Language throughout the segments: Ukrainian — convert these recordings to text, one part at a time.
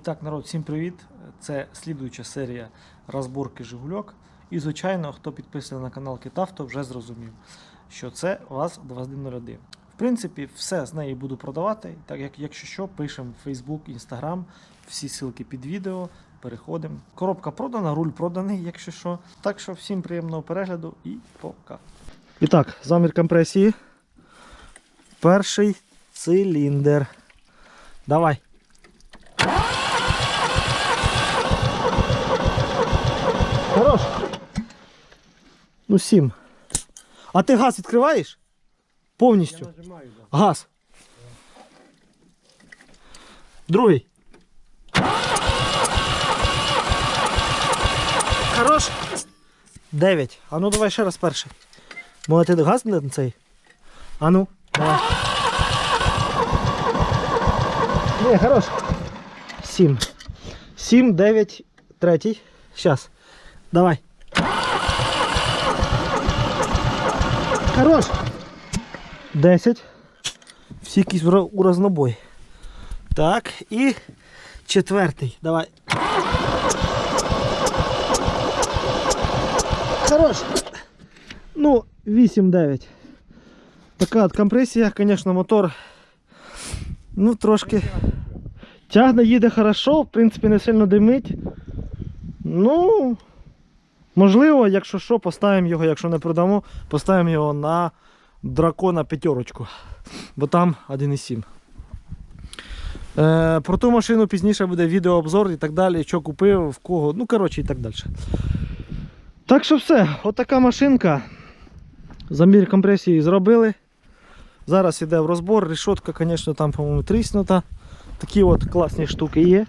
так, народ, всім привіт. Це слідуюча серія розборки Жигульок. І, звичайно, хто підписаний на канал Китавто, вже зрозумів, що це ВАЗ-2101. В принципі, все з неї буду продавати. Так як, якщо що, пишемо в Facebook, Instagram, всі ссылки під відео. Переходимо. Коробка продана, руль проданий, якщо що. Так що всім приємного перегляду і пока. І так, замір компресії. Перший циліндр. Давай. Хорош. Ну, сім. А ти газ відкриваєш? Повністю. нажимаю, да. Газ. Другий. Хорош. Дев'ять. А ну давай ще раз перший. Може ти газ на цей? А ну, давай. Ні, хорош. Сім. Сім, дев'ять, третій. Щас. Давай. Хорош. Десять. Всі якісь у разнобой. Так, і четвертий. Давай. Хорош. Ну, 8-9. Така от компресія, звісно, мотор. Ну, трошки. Тягне, їде хорошо, в принципі, не сильно димить. Ну, можливо, якщо що, поставимо його, якщо не продамо, поставимо його на дракона п'ятерочку. Бо там 1,7. Е, про ту машину пізніше буде відеообзор і так далі, що купив, в кого, ну коротше і так далі. Так що все, отака машинка. Замір компресії зробили. Зараз іде в розбор. Решотка, звісно, там, по-моєму, тріснута. Такі от класні штуки є.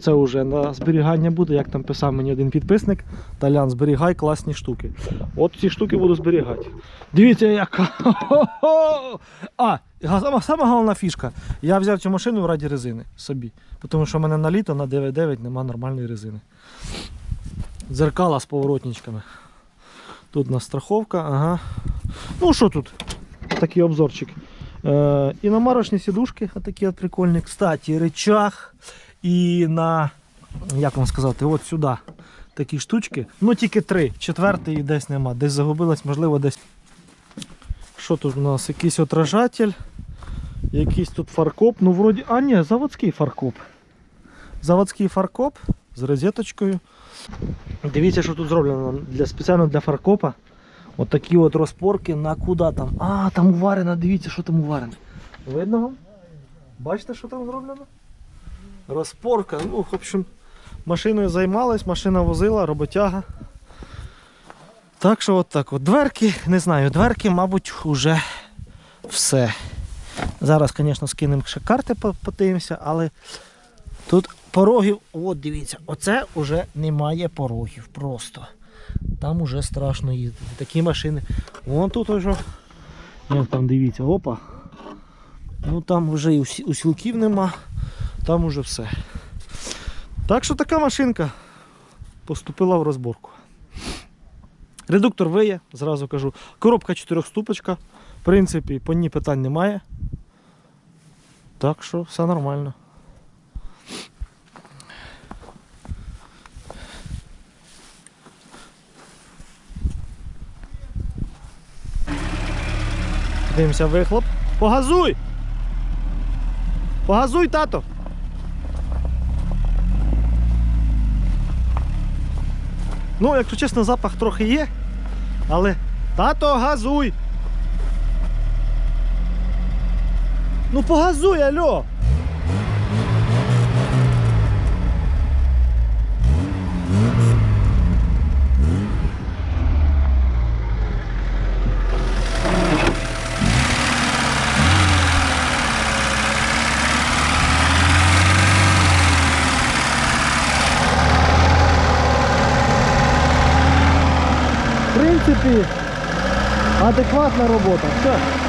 Це вже на зберігання буде, як там писав мені один підписник. Талян, зберігай класні штуки. От ці штуки буду зберігати. Дивіться, яка. А, сама, головна фішка. Я взяв цю машину раді резини собі. Тому що в мене на літо на 9.9 нема нормальної резини. Дзеркала з поворотничками. Тут у нас страховка, ага. Ну що тут? Такий обзорчик. Е, іномарочні сідушки, такі от прикольні. Кстати, речах і на, як вам сказати, от сюди такі штучки. Ну тільки три. Четвертий десь нема. Десь загубилась, можливо, десь. Що тут у нас? Якийсь отражатель. Якийсь тут фаркоп. Ну, вроді. А, ні, заводський фаркоп. Заводський фаркоп з розеточкою. Дивіться, що тут зроблено для, спеціально для фаркопа. От такі от розпорки на куди там. А, там уварено, дивіться, що там уварено. Видно вам? Бачите, що там зроблено? Розпорка. Ну, в общем, машиною займалась, машина возила, роботяга. Так що от так от. Дверки, не знаю, дверки, мабуть, вже все. Зараз, звісно, скинемо ще карти, по- подивимося, але тут порогів, от дивіться, оце вже немає порогів просто. Там уже страшно їздити. Такі машини. Вон тут уже. Як там дивіться, опа. Ну там вже і усі- усілків нема. Там уже все. Так що така машинка поступила в розборку. Редуктор виє, зразу кажу. Коробка 4 ступочка. В принципі, по ній питань немає. Так що все нормально. Дивимося вихлоп. Погазуй! Погазуй, тато! Ну, якщо чесно, запах трохи є, але тато газуй! Ну погазуй, альо! В принципі, адекватна робота. Все.